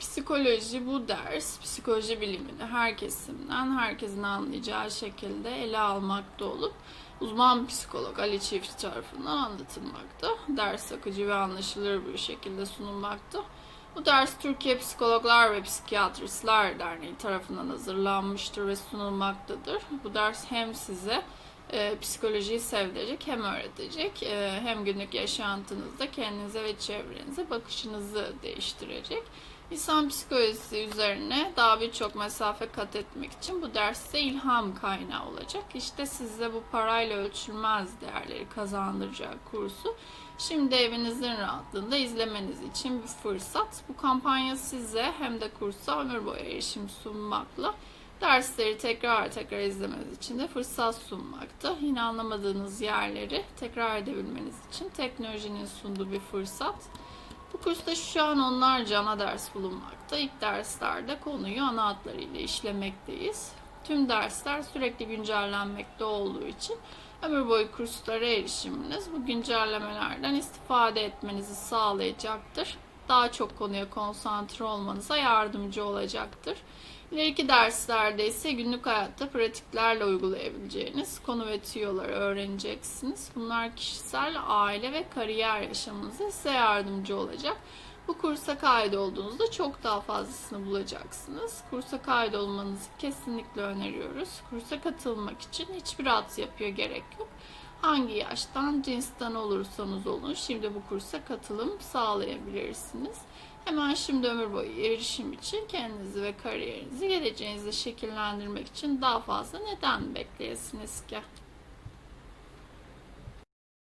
Psikoloji bu ders, psikoloji bilimini her kesimden, herkesin anlayacağı şekilde ele almakta olup uzman psikolog Ali Çift tarafından anlatılmakta. Ders akıcı ve anlaşılır bir şekilde sunulmakta. Bu ders Türkiye Psikologlar ve Psikiyatristler Derneği tarafından hazırlanmıştır ve sunulmaktadır. Bu ders hem size e, psikolojiyi sevdirecek hem öğretecek e, hem günlük yaşantınızda kendinize ve çevrenize bakışınızı değiştirecek. İnsan psikolojisi üzerine daha birçok mesafe kat etmek için bu ders size ilham kaynağı olacak. İşte size bu parayla ölçülmez değerleri kazandıracak kursu şimdi evinizin rahatlığında izlemeniz için bir fırsat. Bu kampanya size hem de kursa ömür boyu erişim sunmakla dersleri tekrar tekrar izlemeniz için de fırsat sunmakta. Yine anlamadığınız yerleri tekrar edebilmeniz için teknolojinin sunduğu bir fırsat. Kursta şu an onlarca ana ders bulunmakta. İlk derslerde konuyu ana hatlarıyla işlemekteyiz. Tüm dersler sürekli güncellenmekte olduğu için ömür boyu kurslara erişiminiz bu güncellemelerden istifade etmenizi sağlayacaktır. Daha çok konuya konsantre olmanıza yardımcı olacaktır. İleriki derslerde ise günlük hayatta pratiklerle uygulayabileceğiniz konu ve tüyoları öğreneceksiniz. Bunlar kişisel, aile ve kariyer yaşamınıza size yardımcı olacak. Bu kursa kaydolduğunuzda çok daha fazlasını bulacaksınız. Kursa kaydolmanızı kesinlikle öneriyoruz. Kursa katılmak için hiçbir at yapıyor gerek yok. Hangi yaştan, cinsten olursanız olun şimdi bu kursa katılım sağlayabilirsiniz. Hemen şimdi ömür boyu erişim için kendinizi ve kariyerinizi geleceğinizde şekillendirmek için daha fazla neden bekleyesiniz ki?